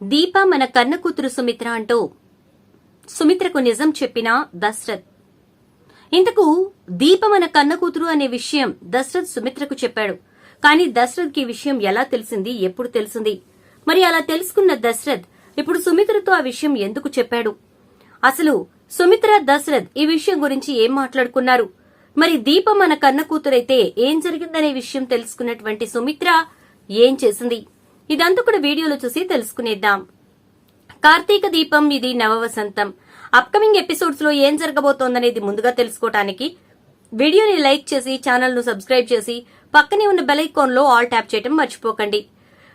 దీప మన కన్న కూతురు సుమిత్ర అంటూ సుమిత్రకు నిజం చెప్పిన దశరథ్. ఇంతకు దీప మన కన్న కూతురు అనే విషయం దశరథ్ సుమిత్రకు చెప్పాడు. కానీ దశరథ్కి విషయం ఎలా తెలిసింది ఎప్పుడు తెలిసింది? మరి అలా తెలుసుకున్న దశరథ్ ఇప్పుడు సుమిత్రతో ఆ విషయం ఎందుకు చెప్పాడు? అసలు సుమిత్ర దశరథ్ ఈ విషయం గురించి ఏం మాట్లాడుకున్నారు? మరి దీప మన కన్న కూతురైతే ఏం జరిగిందనే విషయం తెలుసుకున్నటువంటి సుమిత్ర ఏం చేసింది? ఇదంతా కూడా వీడియోలో చూసి తెలుసుకునేద్దాం. కార్తీక దీపం ఇది నవవసంతం. అప్కమింగ్ ఎపిసోడ్స్లో ఏం జరగబోతోందనేది ముందుగా తెలుసుకోవటానికి వీడియోని లైక్ చేసి ఛానల్ను సబ్స్క్రైబ్ చేసి పక్కనే ఉన్న బెల్లో ఆల్ ట్యాప్ చేయడం మర్చిపోకండి.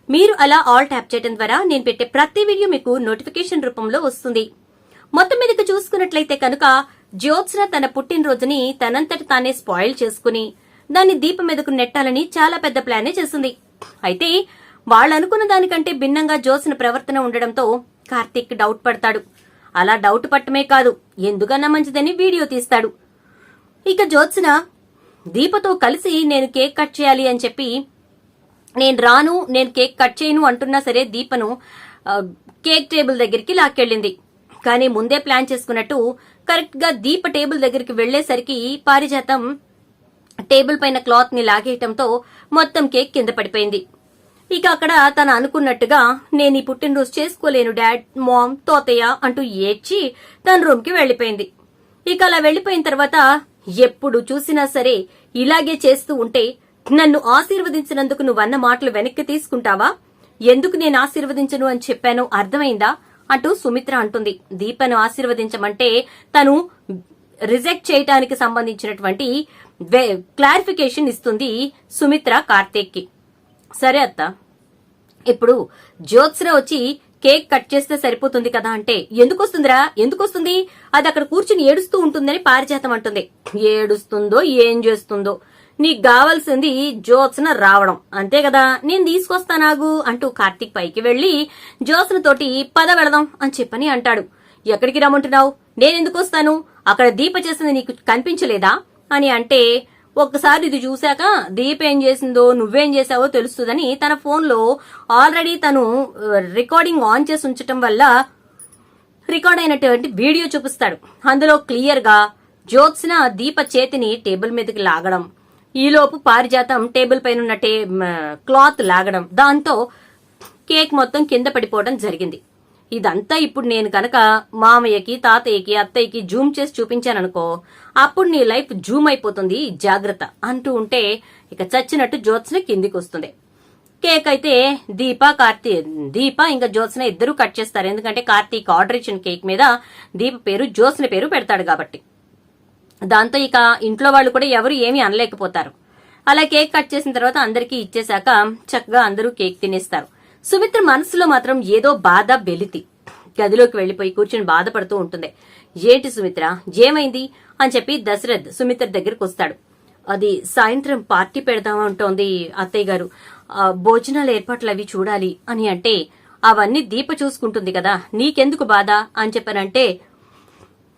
మీరు అలా ఆల్ ట్యాప్ చేయడం ద్వారా నేను పెట్టే ప్రతి వీడియో మీకు నోటిఫికేషన్ రూపంలో వస్తుంది. మొత్తం మీదకి చూసుకున్నట్లయితే కనుక జ్యోత్స్న తన పుట్టినరోజుని తనంతట తానే స్పాయిల్ చేసుకుని దాన్ని దీపం మీదకు నెట్టాలని చాలా పెద్ద ప్లానే చేసింది. అయితే వాళ్ళనుకున్న దానికంటే భిన్నంగా జోసిన ప్రవర్తన ఉండడంతో కార్తీక్ డౌట్ పడతాడు. అలా డౌట్ పట్టమే కాదు ఎందుకన్నా మంచిదని వీడియో తీస్తాడు. ఇక జ్యోత్స్న దీపతో కలిసి నేను కేక్ కట్ చేయాలి అని చెప్పి నేను రాను నేను కేక్ కట్ చేయను అంటున్నా సరే దీపను కేక్ టేబుల్ దగ్గరికి లాక్కెళ్ళింది. కానీ ముందే ప్లాన్ చేసుకున్నట్టు కరెక్ట్గా దీప టేబుల్ దగ్గరికి వెళ్ళేసరికి పారిజాతం టేబుల్ పైన క్లాత్ని లాగేయటంతో మొత్తం కేక్ కింద పడిపోయింది. ఇక అక్కడ తను అనుకున్నట్టుగా నేను ఈ పుట్టినరోజు చేసుకోలేను డాడ్ మామ్ తోతయ్య అంటూ ఏడ్చి తన రూమ్కి వెళ్ళిపోయింది ఇక అలా వెళ్ళిపోయిన తర్వాత ఎప్పుడు చూసినా సరే ఇలాగే చేస్తూ ఉంటే నన్ను ఆశీర్వదించినందుకు నువ్వన్న మాటలు వెనక్కి తీసుకుంటావా? ఎందుకు నేను ఆశీర్వదించను అని చెప్పానో అర్థమైందా? అంటూ సుమిత్ర అంటుంది. దీపను ఆశీర్వదించమంటే తను రిజెక్ట్ చేయటానికి సంబంధించినటువంటి వే- క్లారిఫికేషన్ ఇస్తుంది సుమిత్ర కార్తీక్కి సరే అత్త. ఇప్పుడు జ్యోత్స్న వచ్చి కేక్ కట్ చేస్తే సరిపోతుంది కదా అంటే ఎందుకు వస్తుందిరా ఎందుకు వస్తుంది అది అక్కడ కూర్చుని ఏడుస్తూ ఉంటుందని పారిజాతం అంటుంది. ఏడుస్తుందో ఏం చేస్తుందో? నీకు కావాల్సింది జ్యోత్స్న రావడం. అంతే కదా? నేను తీసుకొస్తానాగు అంటూ కార్తీక్ పైకి వెళ్ళి జ్యోత్స్న తోటి పద వెళదాం అని చెప్పని అంటాడు. ఎక్కడికి రమ్మంటున్నావు? నేనెందుకు వస్తాను? అక్కడ దీప చేసింది నీకు కనిపించలేదా? అని అంటే ఒక్కసారి ఇది చూశాక దీప ఏం చేసిందో నువ్వేం చేసావో తెలుస్తుందని తన ఫోన్లో ఆల్రెడీ తను రికార్డింగ్ ఆన్ చేసి ఉంచటం వల్ల రికార్డ్ అయినటువంటి వీడియో చూపిస్తాడు. అందులో క్లియర్గా జ్యోత్స్న దీప చేతిని టేబుల్ మీదకి లాగడం. ఈలోపు పారిజాతం టేబుల్ పైన ఉన్న టే క్లాత్ లాగడం. దాంతో కేక్ మొత్తం కింద పడిపోవడం జరిగింది. ఇదంతా ఇప్పుడు నేను కనుక మామయ్యకి తాతయ్యకి అత్తయ్యకి జూమ్ చేసి చూపించాననుకో అప్పుడు నీ లైఫ్ జూమ్ అయిపోతుంది జాగ్రత్త అంటూ ఉంటే ఇక చచ్చినట్టు జ్యోత్స్న కిందికి వస్తుంది కేక్ అయితే దీప కార్తీ దీప ఇంకా జ్యోత్స్న ఇద్దరు కట్ చేస్తారు. ఎందుకంటే కార్తీక్ ఆర్డర్ ఇచ్చిన కేక్ మీద దీప పేరు జ్యోత్స్న పేరు పెడతాడు కాబట్టి. దాంతో ఇక ఇంట్లో వాళ్ళు కూడా ఎవరు ఏమీ అనలేకపోతారు. అలా కేక్ కట్ చేసిన తర్వాత అందరికీ ఇచ్చేశాక చక్కగా అందరూ కేక్ తినేస్తారు. సుమిత్ర మనసులో మాత్రం ఏదో బాధ బెలితి. గదిలోకి వెళ్ళిపోయి కూర్చుని బాధపడుతూ ఉంటుంది. ఏంటి సుమిత్ర? ఏమైంది? అని చెప్పి దశరథ్ సుమిత్ర దగ్గరకు వస్తాడు. అది సాయంత్రం పార్టీ పెడదామంటోంది అత్తయ్య గారు. ఆ, భోజనాల ఏర్పాట్లు అవి చూడాలి అని అంటే అవన్నీ దీప చూసుకుంటుంది కదా నీకెందుకు బాధ? అని చెప్పానంటే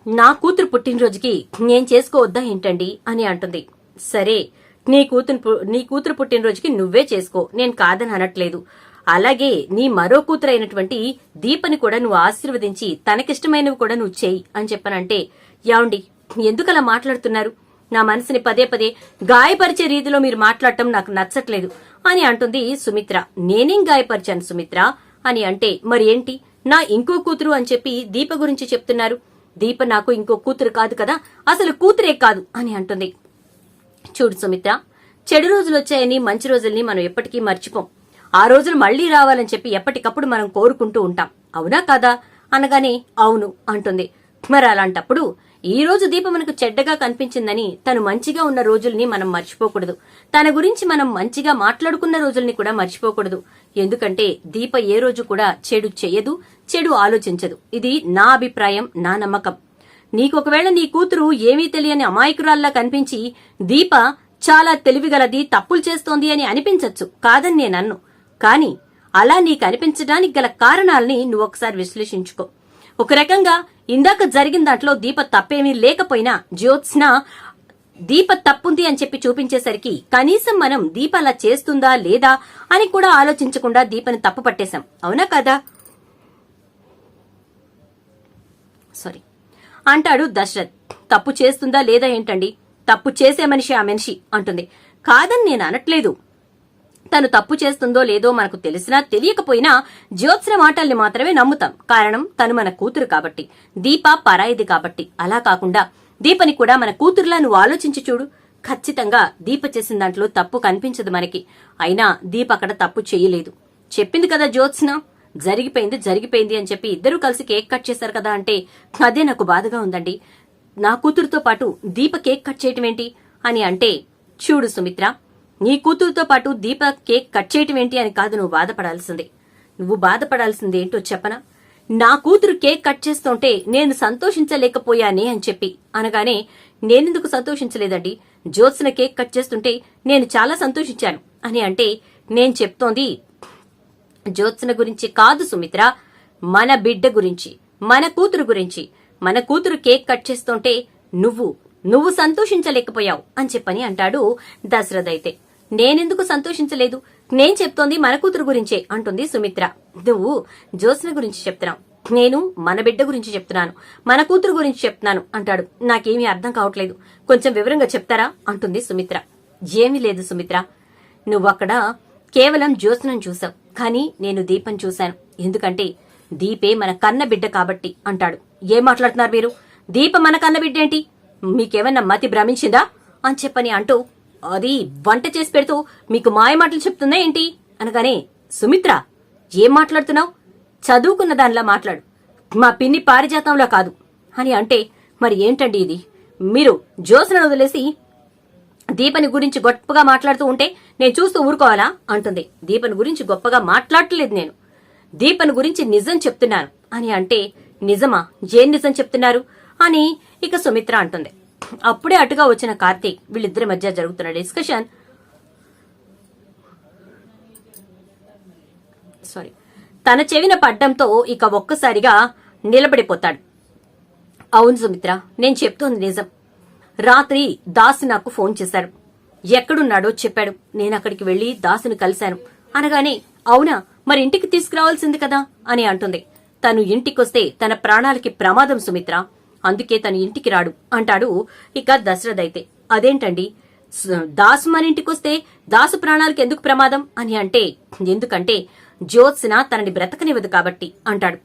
నా కూతురు పుట్టినరోజుకి నేను చేసుకోవద్దా ఏంటండి? అని అంటుంది. సరే నీ కూతురు నీ కూతురు పుట్టినరోజుకి నువ్వే చేసుకో నేను కాదని అనట్లేదు అలాగే నీ మరో కూతురు అయినటువంటి దీపని కూడా నువ్వు ఆశీర్వదించి తనకిష్టమైనవి కూడా నువ్వు చెయ్యి అని చెప్పనంటే యావండి ఎందుకలా మాట్లాడుతున్నారు? నా మనసుని పదే పదే గాయపరిచే రీతిలో మీరు మాట్లాడటం నాకు నచ్చట్లేదు అని అంటుంది సుమిత్ర. నేనేం గాయపరిచాను సుమిత్ర? అని అంటే మరి ఏంటి నా ఇంకో కూతురు అని చెప్పి దీప గురించి చెప్తున్నారు. దీప నాకు ఇంకో కూతురు కాదు కదా అసలు కూతురే కాదు అని అంటుంది. చూడు సుమిత్ర చెడు రోజులు వచ్చాయని మంచి రోజుల్ని మనం ఎప్పటికీ మర్చిపోం. ఆ రోజులు మళ్ళీ రావాలని చెప్పి ఎప్పటికప్పుడు మనం కోరుకుంటూ ఉంటాం. అవునా కాదా? అనగానే అవును అంటుంది. మరి అలాంటప్పుడు ఈ రోజు దీప మనకు చెడ్డగా కనిపించిందని తను మంచిగా ఉన్న రోజుల్ని మనం మర్చిపోకూడదు. తన గురించి మనం మంచిగా మాట్లాడుకున్న రోజుల్ని కూడా మర్చిపోకూడదు. ఎందుకంటే దీప ఏ రోజు కూడా చెడు చెయ్యదు చెడు ఆలోచించదు. ఇది నా అభిప్రాయం నా నమ్మకం. నీకు ఒకవేళ నీ కూతురు ఏమీ తెలియని అమాయకురాల్లా కనిపించి దీప చాలా తెలివిగలది తప్పులు చేస్తోంది అని అనిపించచ్చు. కాదని నేనన్ను కాని అలా నీకు అనిపించడానికి గల కారణాలని నువ్వు ఒకసారి విశ్లేషించుకో. ఒక రకంగా ఇందాక జరిగిన దాంట్లో దీప తప్పేమీ లేకపోయినా జ్యోత్స్న దీప తప్పుంది అని చెప్పి చూపించేసరికి కనీసం మనం దీప అలా చేస్తుందా లేదా అని కూడా ఆలోచించకుండా దీపని తప్పు పట్టేశాం. అవునా కదా? సారీ. అంటాడు దశరథ్. తప్పు చేస్తుందా లేదా ఏంటండి? తప్పు చేసే మనిషి ఆ మనిషి అంటుంది. కాదని నేను అనట్లేదు. తను తప్పు చేస్తుందో లేదో మనకు తెలిసినా తెలియకపోయినా జ్యోత్స్న మాటల్ని మాత్రమే నమ్ముతాం. కారణం తను మన కూతురు కాబట్టి. దీప పరాయిది కాబట్టి. అలా కాకుండా దీపని కూడా మన కూతురులా నువ్వు ఆలోచించి చూడు. ఖచ్చితంగా దీప చేసిన దాంట్లో తప్పు కనిపించదు మనకి. అయినా దీప అక్కడ తప్పు చేయలేదు. చెప్పింది కదా జ్యోత్స్న? జరిగిపోయింది జరిగిపోయింది అని చెప్పి ఇద్దరూ కలిసి కేక్ కట్ చేశారు కదా అంటే అదే నాకు బాధగా ఉందండి. నా కూతురుతో పాటు దీప కేక్ కట్ చేయటం ఏంటి అని అంటే చూడు సుమిత్ర నీ కూతురుతో పాటు దీప కేక్ కట్ చేయటం ఏంటి అని కాదు నువ్వు బాధపడాల్సింది. నువ్వు బాధపడాల్సింది ఏంటో చెప్పనా? నా కూతురు కేక్ కట్ చేస్తుంటే నేను సంతోషించలేకపోయానే అని చెప్పి. అనగానే నేనెందుకు సంతోషించలేదండి? జ్యోత్స్న కేక్ కట్ చేస్తుంటే నేను చాలా సంతోషించాను అని అంటే నేను చెప్తోంది జ్యోత్స్న గురించి కాదు సుమిత్ర మన బిడ్డ గురించి మన కూతురు గురించి. మన కూతురు కేక్ కట్ చేస్తుంటే నువ్వు నువ్వు సంతోషించలేకపోయావు అని చెప్పని అంటాడు దశరథ్ అయితే. నేనెందుకు సంతోషించలేదు? నేను చెప్తోంది మన కూతురు గురించే అంటుంది సుమిత్ర. నువ్వు జ్యోత్స్న గురించి చెప్తున్నావు. నేను మన బిడ్డ గురించి చెప్తున్నాను. మన కూతురు గురించి చెప్తున్నాను అంటాడు. నాకేమీ అర్థం కావట్లేదు. కొంచెం వివరంగా చెప్తారా? అంటుంది సుమిత్ర. ఏమీ లేదు సుమిత్ర. నువ్వు అక్కడ కేవలం జ్యోత్స్నం చూసావు కానీ నేను దీపం చూశాను. ఎందుకంటే దీపే మన కన్న బిడ్డ కాబట్టి అంటాడు. ఏం మాట్లాడుతున్నారు మీరు? దీప మన కన్న బిడ్డేంటి? మీకేమన్నా మతి భ్రమించిందా? అని చెప్పని అంటూ అది వంట చేసి పెడుతూ మీకు మాయ మాటలు చెప్తుందా ఏంటి? అనగానే సుమిత్ర ఏం మాట్లాడుతున్నావు? చదువుకున్న దానిలా మాట్లాడు. మా పిన్ని పారిజాతంలో కాదు. అని అంటే మరి ఏంటండి ఇది? మీరు జ్యోత్స్నను వదిలేసి దీపని గురించి గొప్పగా మాట్లాడుతూ ఉంటే నేను చూస్తూ ఊరుకోవాలా? అంటుంది. దీపని గురించి గొప్పగా మాట్లాడట్లేదు నేను. దీపని గురించి నిజం చెప్తున్నాను. అని అంటే నిజమా? ఏం నిజం చెప్తున్నారు? అని ఇక సుమిత్ర అంటుంది. అప్పుడే అటుగా వచ్చిన కార్తీక్ వీళ్ళిద్దరి మధ్య జరుగుతున్న డిస్కషన్ సారీ తన చెవిన పడ్డంతో ఇక ఒక్కసారిగా నిలబడిపోతాడు. అవును సుమిత్ర నేను చెప్తోంది నిజం. రాత్రి దాసు నాకు ఫోన్ చేశాడు ఎక్కడున్నాడో చెప్పాడు. నేను అక్కడికి వెళ్ళి దాసును కలిశాను. అనగానే అవునా మరి ఇంటికి తీసుకురావాల్సింది కదా? అని అంటుంది. తను ఇంటికొస్తే తన ప్రాణాలకి ప్రమాదం సుమిత్ర. అందుకే తన ఇంటికి రాడు. అంటాడు ఇక దశరథ్ అయితే. అదేంటండి? దాసు మన ఇంటికొస్తే దాసు ప్రాణాలకి ఎందుకు ప్రమాదం? అని అంటే ఎందుకంటే జ్యోత్స్న తనని బ్రతకనివ్వదు కాబట్టి అంటాడు.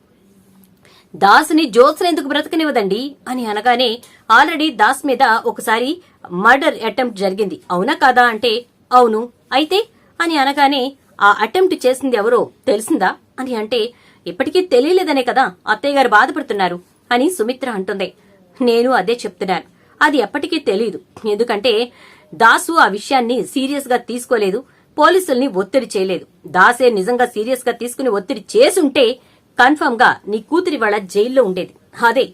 దాసుని జ్యోత్స్న ఎందుకు బ్రతకనివ్వదండి? అని అనగానే ఆల్రెడీ దాస్ మీద ఒకసారి మర్డర్ అటెంప్ట్ జరిగింది. అవునా కాదా అంటే అవును. అయితే అని అనగానే ఆ అటెంప్ట్ చేసింది ఎవరో తెలిసిందా? అని అంటే ఇప్పటికీ తెలియలేదనే కదా అత్తయ్య గారు బాధపడుతున్నారు. అని సుమిత్ర అంటుంది. నేను అదే చెప్తున్నాను. అది ఎప్పటికీ తెలియదు ఎందుకంటే దాసు ఆ విషయాన్ని సీరియస్గా తీసుకోలేదు. పోలీసుల్ని ఒత్తిడి చేయలేదు. దాసే నిజంగా సీరియస్గా తీసుకుని ఒత్తిడి చేసుంటే కన్ఫర్మ్గా నీ కూతురి వాళ్ళ జైల్లో ఉండేది. అదే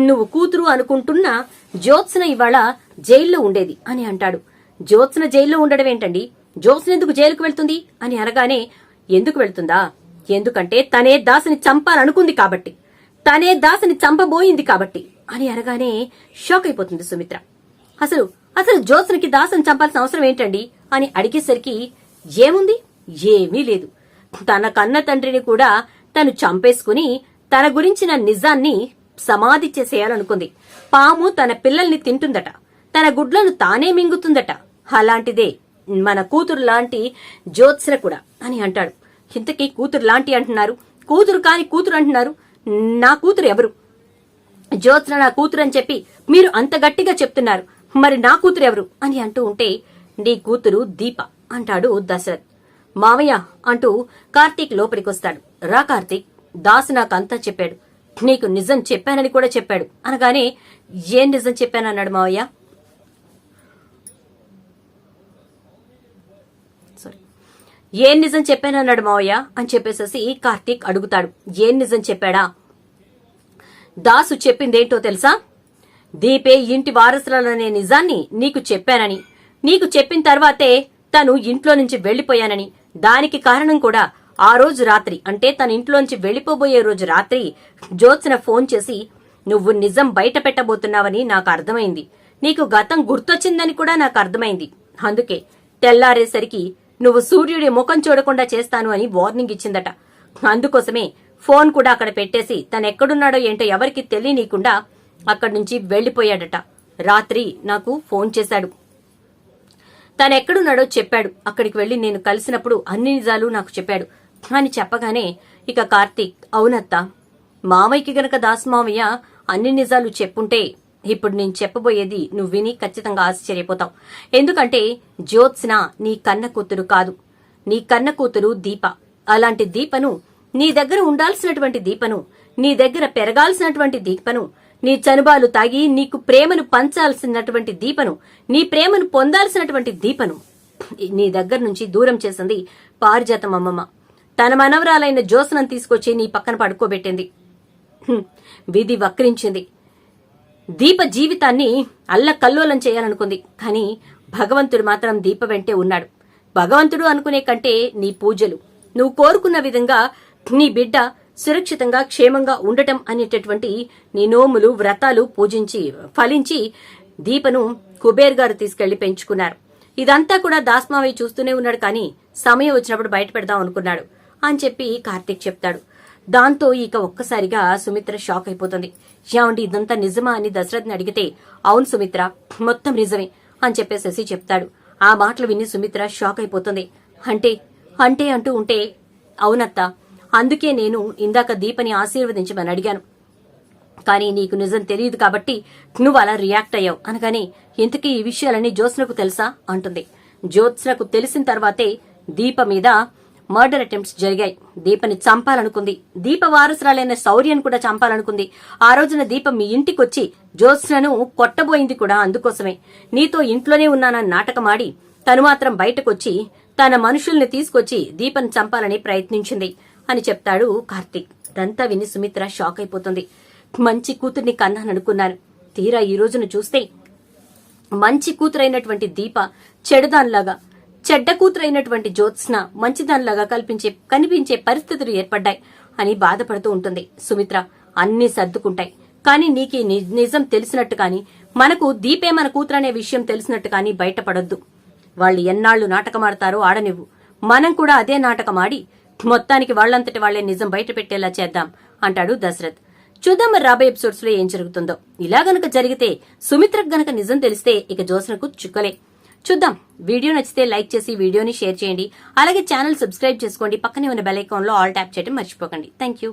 నువ్వు కూతురు అనుకుంటున్న జ్యోత్స్న ఇవాళ జైల్లో ఉండేది అని అంటాడు. జ్యోత్స్న జైల్లో ఉండడం ఏంటండి? జ్యోత్స్న ఎందుకు జైలుకు వెళ్తుంది? అని అనగానే ఎందుకు వెళ్తుందా? ఎందుకంటే తనే దాసుని చంపాలనుకుంది కాబట్టి. తనే దాసుని చంపబోయింది కాబట్టి అని అనగానే షాక్ అయిపోతుంది సుమిత్ర. అసలు అసలు జ్యోత్సునికి దాసుని చంపాల్సిన అవసరం ఏంటండి? అని అడిగేసరికి ఏముంది? ఏమీ లేదు. తన కన్న తండ్రిని కూడా తను చంపేసుకుని తన గురించిన నిజాన్ని సమాధి చేసేయాలనుకుంది. పాము తన పిల్లల్ని తింటుందట. తన గుడ్లను తానే మింగుతుందట. అలాంటిదే మన కూతురు లాంటి జ్యోత్స్న కూడా అని అంటాడు. ఇంతకీ కూతురు లాంటి అంటున్నారు? కూతురు కాని కూతురు అంటున్నారు? నా కూతురు ఎవరు? జ్యోత్స్న నా కూతురు అని చెప్పి మీరు అంత గట్టిగా చెప్తున్నారు. మరి నా కూతురు ఎవరు? అని అంటూ ఉంటే నీ కూతురు దీప అంటాడు దశరథ్. మావయ్య అంటూ కార్తీక్ లోపలికొస్తాడు రా కార్తీక్ దాసు నాకంతా చెప్పాడు. నీకు నిజం చెప్పానని కూడా చెప్పాడు. అనగానే ఏం నిజం చెప్పానన్నాడు మావయ్య? ఏం నిజం చెప్పానన్నాడు మావయ్య? అని చెప్పేసేసి కార్తీక్ అడుగుతాడు. ఏం నిజం చెప్పాడా? దాసు చెప్పిందేంటో తెలుసా? దీపే ఇంటి వారసురాలనే నిజాన్ని నీకు చెప్పానని. నీకు చెప్పిన తర్వాతే తను ఇంట్లో నుంచి వెళ్ళిపోయానని దానికి కారణం కూడా ఆ రోజు రాత్రి. అంటే తన ఇంట్లోంచి వెళ్ళిపోబోయే రోజు రాత్రి జ్యోత్స్న ఫోన్ చేసి నువ్వు నిజం బయట పెట్టబోతున్నావని నాకు అర్థమైంది. నీకు గతం గుర్తొచ్చిందని కూడా నాకు అర్థమైంది. అందుకే తెల్లారేసరికి నువ్వు సూర్యుడి ముఖం చూడకుండా చేస్తాను అని వార్నింగ్ ఇచ్చిందట. అందుకోసమే ఫోన్ కూడా అక్కడ పెట్టేసి తను ఎక్కడున్నాడో ఏంటో ఎవరికి తెలియనీయకుండా అక్కడి నుంచి వెళ్ళిపోయాడట రాత్రి నాకు ఫోన్ చేశాడు. తను ఎక్కడున్నాడో చెప్పాడు. అక్కడికి వెళ్ళి నేను కలిసినప్పుడు అన్ని నిజాలు నాకు చెప్పాడు. అని చెప్పగానే ఇక కార్తీక్ అవునత్తా మామయ్యకి గనక దాస్ మామయ్య అన్ని నిజాలు చెప్పుంటే ఇప్పుడు నేను చెప్పబోయేది నువ్వు విని ఖచ్చితంగా ఆశ్చర్యపోతావు. ఎందుకంటే జ్యోత్స్న నీ కన్న కూతురు కాదు. నీ కన్న కూతురు దీప. అలాంటి దీపను నీ దగ్గర ఉండాల్సినటువంటి దీపను నీ దగ్గర పెరగాల్సినటువంటి దీపను నీ చనుబాలు తాగి నీకు ప్రేమను పంచాల్సినటువంటి దీపను నీ ప్రేమను పొందాల్సినటువంటి దీపను నీ దగ్గర నుంచి దూరం చేసింది పారిజాతం అమ్మమ్మ. తన మనవరాలైన జ్యోత్స్నం తీసుకొచ్చి నీ పక్కన పడుకోబెట్టింది. విధి వక్రించింది. దీప జీవితాన్ని అల్లకల్లోలం చేయాలనుకుంది. కానీ భగవంతుడు మాత్రం దీప వెంటే ఉన్నాడు. భగవంతుడు అనుకునే కంటే నీ పూజలు నువ్వు కోరుకున్న విధంగా నీ బిడ్డ సురక్షితంగా క్షేమంగా ఉండటం అనేటటువంటి నీ నోములు వ్రతాలు పూజించి ఫలించి దీపను కుబేర్ గారు తీసుకెళ్ళి పెంచుకున్నారు. ఇదంతా కూడా దాస్మావయ్య చూస్తూనే ఉన్నాడు కానీ సమయం వచ్చినప్పుడు బయట పెడదాం అనుకున్నాడు అని చెప్పి కార్తీక్ చెప్తాడు. దాంతో ఇక ఒక్కసారిగా సుమిత్ర షాక్ అయిపోతుంది. ఏమండి ఇదంతా నిజమా అని దశరథ్ని అడిగితే అవును సుమిత్ర మొత్తం నిజమే అని చెప్పేసేసి చెప్తాడు. ఆ మాటలు విని సుమిత్ర షాక్ అయిపోతుంది. అంటే అంటే అంటూ ఉంటే అవునత్త అందుకే నేను ఇందాక దీపని ఆశీర్వదించమని అడిగాను. కానీ నీకు నిజం తెలియదు కాబట్టి నువ్వు అలా రియాక్ట్ అయ్యావు. అనగానే ఇంతకీ ఈ విషయాలన్నీ జ్యోత్స్నకు తెలుసా? అంటుంది. జ్యోత్స్నకు తెలిసిన తర్వాతే దీప మీద మర్డర్ అటెంప్ట్స్ జరిగాయి. దీపని చంపాలనుకుంది. దీప వారసురాలైన శౌర్యను కూడా చంపాలనుకుంది. ఆ రోజున దీప మీ ఇంటికొచ్చి జ్యోత్స్నను కొట్టబోయింది కూడా అందుకోసమే. నీతో ఇంట్లోనే ఉన్నానని నాటకమాడి. తను మాత్రం బయటకొచ్చి తన మనుషుల్ని తీసుకొచ్చి దీపని చంపాలని ప్రయత్నించింది అని చెప్తాడు కార్తీక్. ఇదంతా విని సుమిత్ర షాక్ అయిపోతుంది మంచి కూతుర్ని కన్నాననుకున్నాను తీరా ఈ రోజున చూస్తే మంచి కూతురైనటువంటి దీప చెడుదాన్లాగా చెడ్డ కూతురైనటువంటి జ్యోత్స్న మంచిదానిలాగా కల్పించే కనిపించే పరిస్థితులు ఏర్పడ్డాయి అని బాధపడుతూ ఉంటుంది. సుమిత్ర అన్నీ సర్దుకుంటాయి. కానీ నీకు నిజం తెలిసినట్టు కానీ మనకు దీపే మన కూతురనే విషయం తెలిసినట్టు కానీ బయటపడొద్దు. వాళ్ళు ఎన్నాళ్ళు నాటకమాడతారో ఆడనివ్వు. మనం కూడా అదే నాటకమాడి మొత్తానికి వాళ్ళంతటి వాళ్ళే నిజం బయటపెట్టేలా చేద్దాం అంటాడు దశరథ్. చూద్దాం మరి రాబోయే ఎపిసోడ్స్లో ఏం జరుగుతుందో. ఇలా గనక జరిగితే సుమిత్రకు గనక నిజం తెలిస్తే ఇక జోసనకు చుక్కలే. చూద్దాం. వీడియో నచ్చితే లైక్ చేసి వీడియోని షేర్ చేయండి. అలాగే ఛానల్ సబ్స్క్రైబ్ చేసుకోండి. పక్కనే ఉన్న బెల్ అకౌంట్లో లో ఆల్ ట్యాప్ చేయడం మర్చిపోకండి. Thank you